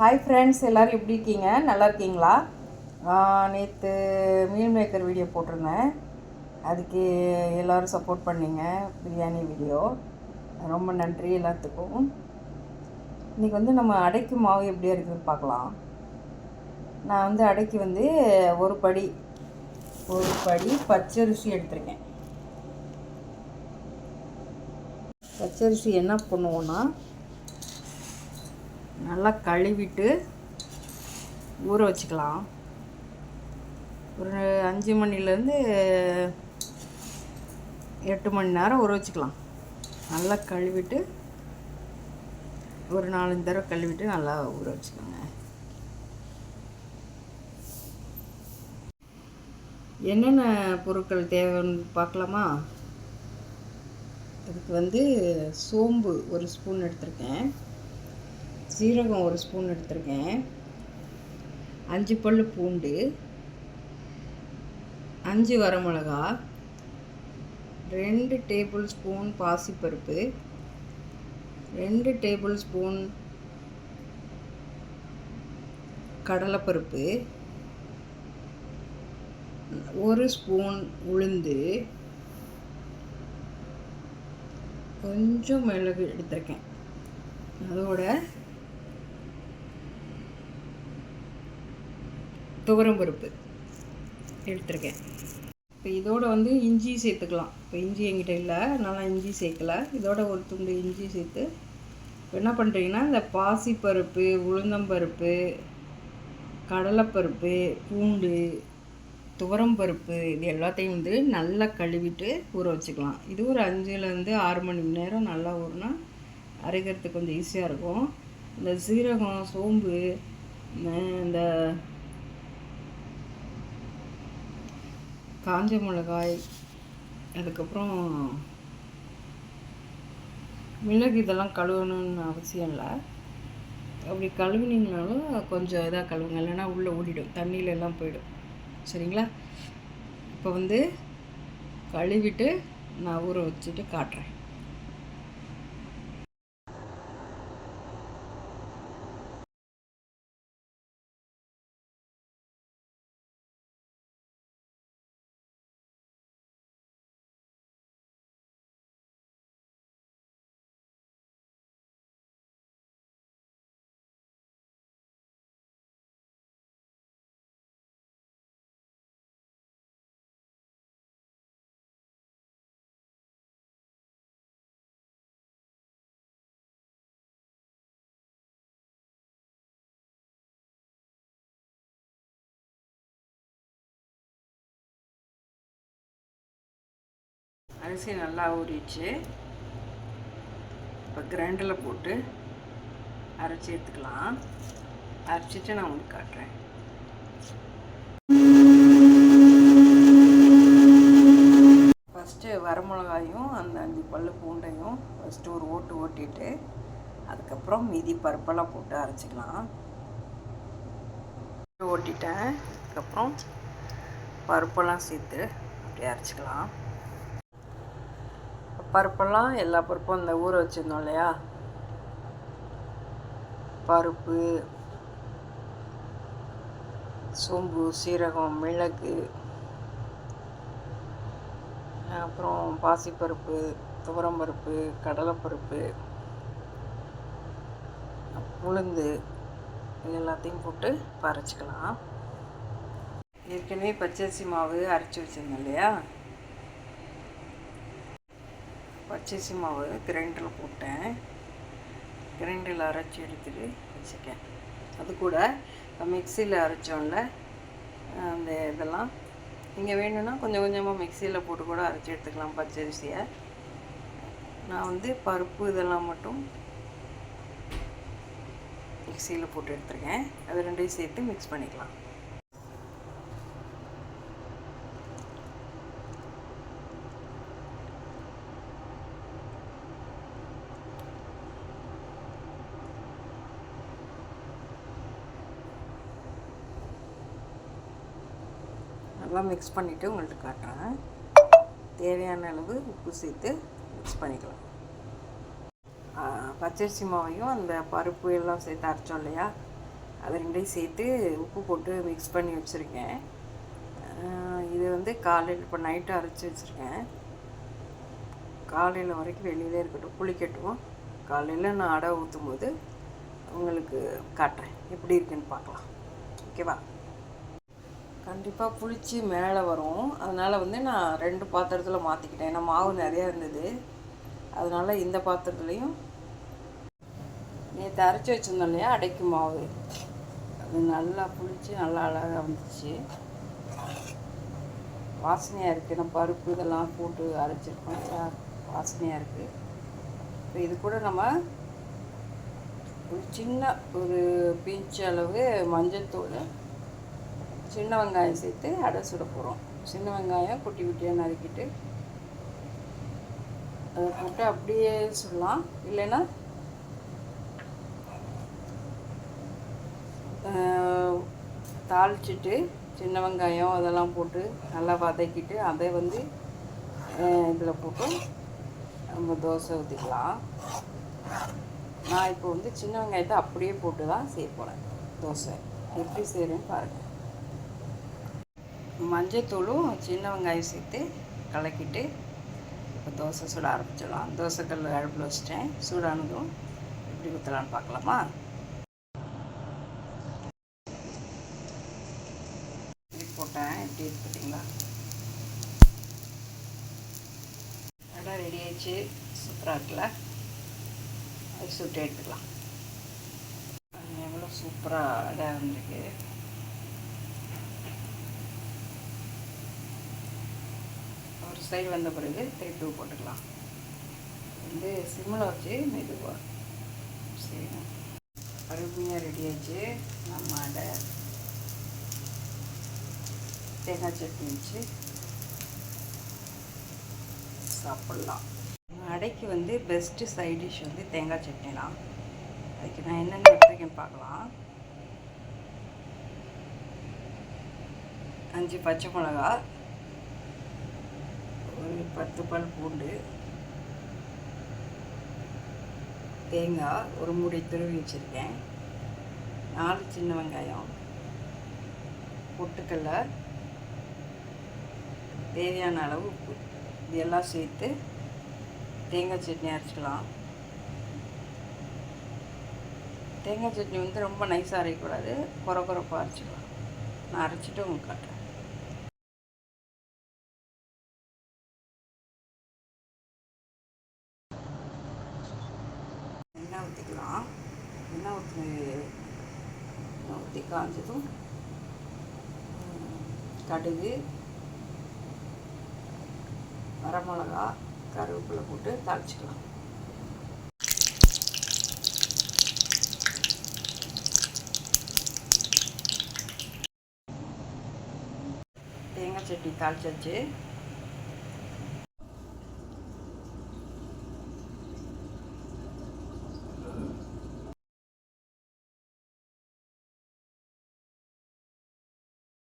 Hi friends எல்லோரும் எப்படி இருக்கீங்க? நல்லா இருக்கீங்களா? நேற்று மீல் மேக்கர் வீடியோ போட்டிருந்தேன். அதுக்கு எல்லோரும் சப்போர்ட் பண்ணிங்க. பிரியாணி வீடியோ ரொம்ப நன்றி எல்லாத்துக்கும். இன்றைக்கி வந்து நம்ம அடைக்கு மாவு எப்படி இருக்குதுன்னு பார்க்கலாம். நான் வந்து அடைக்கு வந்து ஒரு படி ஒரு படி பச்சரிசி எடுத்திருக்கேன். பச்சரிசி என்ன பண்ணுவோன்னா நல்லா கழுவிட்டு ஊற வச்சுக்கலாம். ஒரு அஞ்சு மணிலேருந்து எட்டு மணி நேரம் ஊற வச்சுக்கலாம். நல்லா கழுவிட்டு ஒரு நாலஞ்சு தடவை கழுவிட்டு நல்லா ஊற வச்சுக்கோங்க. என்னென்ன பொருட்கள் தேவைன்னு பார்க்கலாமா? அதுக்கு வந்து சோம்பு ஒரு ஸ்பூன் எடுத்திருக்கேன். சீரகம் ஒரு ஸ்பூன் எடுத்திருக்கேன். அஞ்சு பல் பூண்டு அஞ்சு வரமிளகா ரெண்டு டேபிள் ஸ்பூன் பாசிப்பருப்பு ரெண்டு டேபிள் ஸ்பூன் கடலைப்பருப்பு ஒரு ஸ்பூன் உளுந்து கொஞ்சம் மிளகு எடுத்திருக்கேன். அதோட துவரம் பருப்பு. எடுத்துருக்கேன். இப்போ இதோட வந்து இஞ்சி சேர்த்துக்கலாம். இப்போ இஞ்சி என்கிட்ட இல்லை. நல்லா இஞ்சி சேர்க்கல. இதோட ஒரு துண்டு இஞ்சி சேர்த்து இப்போ என்ன பண்ணுறீங்கன்னா இந்த பாசிப்பருப்பு உளுந்தம்பருப்பு கடலைப்பருப்பு பூண்டு துவரம் பருப்பு இது எல்லாத்தையும் வந்து நல்லா கழுவிட்டு ஊற வச்சுக்கலாம். இது ஒரு அஞ்சுலேருந்து ஆறு மணி நேரம் நல்லா ஊறினா அரைக்கிறதுக்கு கொஞ்சம் ஈஸியாக இருக்கும். இந்த சீரகம் சோம்பு இந்த காஞ்ச மிளகாய் அதுக்கப்புறம் மிளகு இதெல்லாம் கழுவணும்னு அவசியம் இல்லை. அப்படி கழுவினீங்கனாலும் கொஞ்சம் இதாக கழுவுங்க. இல்லைன்னா உள்ளே ஓடிடும். தண்ணியில எல்லாம் போயிடும். சரிங்களா? இப்போ வந்து கழுவிட்டு நான் ஊற வச்சுட்டு காட்டுறேன். அரிசி நல்லா ஊறிடுச்சு. இப்போ கிரைண்டரில் போட்டு அரைச்சி எடுத்துக்கலாம். அரைச்சிட்டு நான் உங்களுக்கு காட்டுறேன். ஃபஸ்ட்டு வரமிளகாயும் அந்த அஞ்சு பல்லு பூண்டையும் ஃபஸ்ட்டு ஒரு ஓட்டு ஓட்டிட்டு அதுக்கப்புறம் மீதி பருப்பெல்லாம் போட்டு அரைச்சிக்கலாம். ஓட்டிட்டேன். அதுக்கப்புறம் பருப்பெல்லாம் சேர்த்து அப்படியே அரைச்சிக்கலாம். பருப்பெல்லாம் எல்லா பருப்பும் இந்த ஊற வச்சுருந்தோம் இல்லையா? பருப்பு சோம்பு சீரகம் மிளகு அப்புறம் பாசிப்பருப்பு துவரம்பருப்பு கடலைப்பருப்பு உளுந்து இது எல்லாத்தையும் போட்டு பறச்சிக்கலாம் ஏற்கனவே பச்சரிசி மாவு அரைச்சி வச்சுருந்தோம் இல்லையா? பச்சரிசி மாவு கிரைண்டரில் போட்டேன். கிரைண்டரில் அரைச்சி எடுத்துகிட்டு வச்சுக்கேன் அது கூட மிக்சியில் அரைச்சோம்ல அந்த இதெல்லாம். நீங்கள் வேணும்னா கொஞ்சம் கொஞ்சமாக மிக்சியில் போட்டு கூட அரைச்சி எடுத்துக்கலாம் பச்சரிசியை. நான் வந்து பருப்பு இதெல்லாம் மட்டும் மிக்சியில் போட்டு எடுத்துருக்கேன். அது ரெண்டையும் சேர்த்து மிக்ஸ் பண்ணிக்கலாம். நல்லா மிக்ஸ் பண்ணிவிட்டு உங்கள்கிட்ட காட்டுறேன். தேவையான அளவு உப்பு சேர்த்து மிக்ஸ் பண்ணிக்கலாம். பச்சரிசி மாவையும் அந்த பருப்பு எல்லாம் சேர்த்து அரைச்சோம் இல்லையா? அதை ரெண்டையும் சேர்த்து உப்பு போட்டு மிக்ஸ் பண்ணி வச்சுருக்கேன். இது வந்து காலையில் இப்போ நைட்டு அரைச்சி வச்சுருக்கேன். காலையில் வரைக்கும் வெளியிலே இருக்கட்டும் புளிக்கட்டும் காலையில் நான் அடை ஊற்றும் போது உங்களுக்கு காட்டுறேன். எப்படி இருக்குன்னு பார்க்கலாம். ஓகேவா? கண்டிப்பாக புளிச்சு மேலே வரும். அதனால் வந்து நான் ரெண்டு பாத்திரத்தில் மாற்றிக்கிட்டேன் ஏன்னா மாவு நிறையா இருந்தது. அதனால் இந்த பாத்திரத்துலேயும் நேற்று அரைச்சி வச்சுருந்தோம் இல்லையா? அடைக்கும் மாவு. அது நல்லா புளிச்சு நல்லா அழகாக வந்துச்சு. வாசனையாக இருக்குது நம்ம பருப்பு இதெல்லாம் போட்டு அரைச்சிருக்கோம் சா- வாசனையாக இருக்குது இப்போ இது கூட நம்ம ஒரு சின்ன ஒரு பிஞ்ச் அளவு மஞ்சள் தூள் சின்ன வெங்காயம் சேர்த்து அடை சுட போகிறோம் சின்ன வெங்காயம் குட்டி குட்டியாக நறுக்கிட்டு அதை போட்டு அப்படியே சுடலாம். இல்லைன்னா தாளிச்சிட்டு சின்ன வெங்காயம் அதெல்லாம் போட்டு நல்லா வதக்கிட்டு அதை வந்து இதில் போட்டு நம்ம தோசை ஊற்றிக்கலாம் நான் இப்போ வந்து சின்ன வெங்காயத்தை அப்படியே போட்டு தான் செய்ய போகிறேன் தோசை. எப்படி செய்கிறேன்னு பாருங்கள் மஞ்சத்தூளும் சின்ன வெங்காயம் சேர்த்து கலக்கிட்டு இப்போ தோசை சுட ஆரம்பிச்சிடலாம். தோசை கல் அடுப்பில் வச்சுட்டேன். சூடானதும் எப்படி ஊற்றலான்னு பார்க்கலாமா? இப்படி போட்டேன். எப்படி இருக்கு பார்த்தீங்களா? நல்லா ரெடி ஆயிடுச்சு. சூப்பராக இருக்குல்ல? அது சுட்டு எடுத்துக்கலாம். அது எவ்வளோ சூப்பராக அழகாக இருந்திருக்கு ஒரு சைடு வந்த பிறகு திருப்பி போட்டுக்கலாம். வந்து சிம்மில் வச்சு மெதுவாக செய்யணும் அருமையாக ரெடி ஆச்சு. நம்ம அடை தேங்காய் சட்னி வச்சு சாப்பிட்லாம். அடைக்கு வந்து பெஸ்ட்டு சைட் டிஷ் வந்து தேங்காய் சட்னி தான். அதுக்கு நான் என்னென்ன எடுத்துருக்கேன்னு பார்க்கலாம். அஞ்சு பச்சை மிளகா ஒரு பத்து பல் பூண்டு தேங்காய் ஒரு மூடி துருவி வச்சுருக்கேன். நாலு சின்ன வெங்காயம் பொட்டுக்கடலை தேவையான அளவு உப்பு. இதெல்லாம் சேர்த்து தேங்காய் சட்னி அரைச்சிக்கலாம். தேங்காய் சட்னி வந்து ரொம்ப நைஸாக அரைக்கக்கூடாது. குறை குறைப்பாக அரைச்சிக்கலாம். நான் அரைச்சிட்டு உங்களுக்கு காட்டுறேன். காஞ்சதும் கடுகு வரமிளகா கருவேப்பிலை போட்டு தாளிச்சிக்கலாம். தேங்காய் சட்னி தாளிச்சாச்சு.